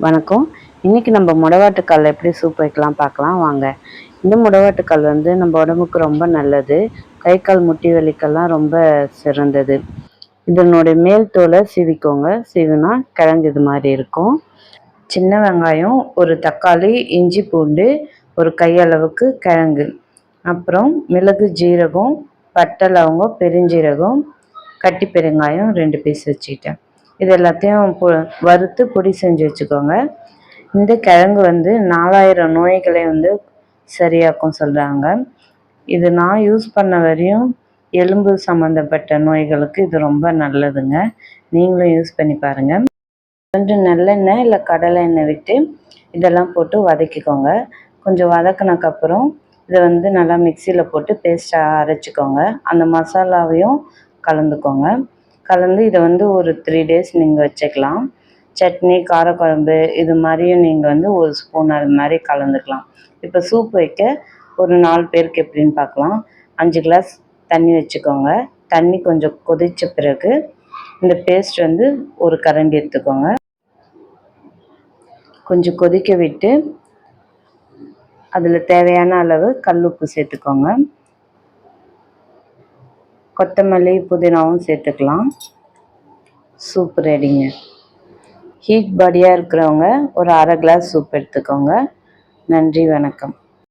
வணக்கம். இன்னைக்கு நம்ம முடவாட்டுக்கால் எப்படி சூப் வைக்கலாம் பார்க்கலாம். வாங்க. இந்த முடவாட்டுக்கால் வந்து நம்ம உடம்புக்கு ரொம்ப நல்லது. கை கால் முட்டி வலிக்கெல்லாம் ரொம்ப சிறந்தது. இதனுடைய மேல் தோலை சீவிக்கோங்க. சீவினா கிழங்கு இது மாதிரி இருக்கும். சின்ன வெங்காயம் ஒரு தக்காளி இஞ்சி பூண்டு ஒரு கையளவுக்கு கிழங்கு. அப்புறம் மிளகு ஜீரகம் பட்டை லவங்கம் பெருஞ்சீரகம் கட்டி பெருங்காயம் ரெண்டு பீஸ் வச்சுக்கிட்டேன். இது எல்லாத்தையும் பொ வறுத்து பொடி செஞ்சு வச்சுக்கோங்க. இந்த கிழங்கு வந்து நாலாயிரம் நோய்களை வந்து சரியாக்கும் சொல்கிறாங்க இது நான் யூஸ் பண்ண வரையும் எலும்பு சம்மந்தப்பட்ட நோய்களுக்கு இது ரொம்ப நல்லதுங்க. நீங்களும் யூஸ் பண்ணி பாருங்கள் கொஞ்சம் நல்லெண்ணெய் இல்லை கடலை எண்ணெய் விட்டு இதெல்லாம் போட்டு வதக்கிக்கோங்க. கொஞ்சம் வதக்கினக்கப்புறம் இதை வந்து நல்லா மிக்சியில் போட்டு பேஸ்ட்டாக அரைச்சிக்கோங்க. அந்த மசாலாவையும் கலந்துக்கோங்க. கலந்து இதை வந்து ஒரு த்ரீ டேஸ் நீங்கள் வச்சுக்கலாம். சட்னி காரக்குழம்பு இது மாதிரியும் நீங்கள் வந்து ஒரு ஸ்பூன் அது மாதிரி கலந்துக்கலாம். இப்போ சூப் வைக்க ஒரு நாலு பேருக்கு எப்படின்னு பார்க்கலாம். அஞ்சு கிளாஸ் தண்ணி வச்சுக்கோங்க. தண்ணி கொஞ்சம் கொதித்த பிறகு இந்த பேஸ்ட் வந்து ஒரு கரண்டி எடுத்துக்கோங்க. கொஞ்சம் கொதிக்க விட்டு அதில் தேவையான அளவு கல் உப்பு சேர்த்துக்கோங்க. கொத்தமல்லி புதினாவும் சேர்த்துக்கலாம். சூப் ரெடிங்க. ஹீட் பாடியாக இருக்கிறவங்க ஒரு அரை கிளாஸ் சூப் எடுத்துக்கோங்க. நன்றி வணக்கம்.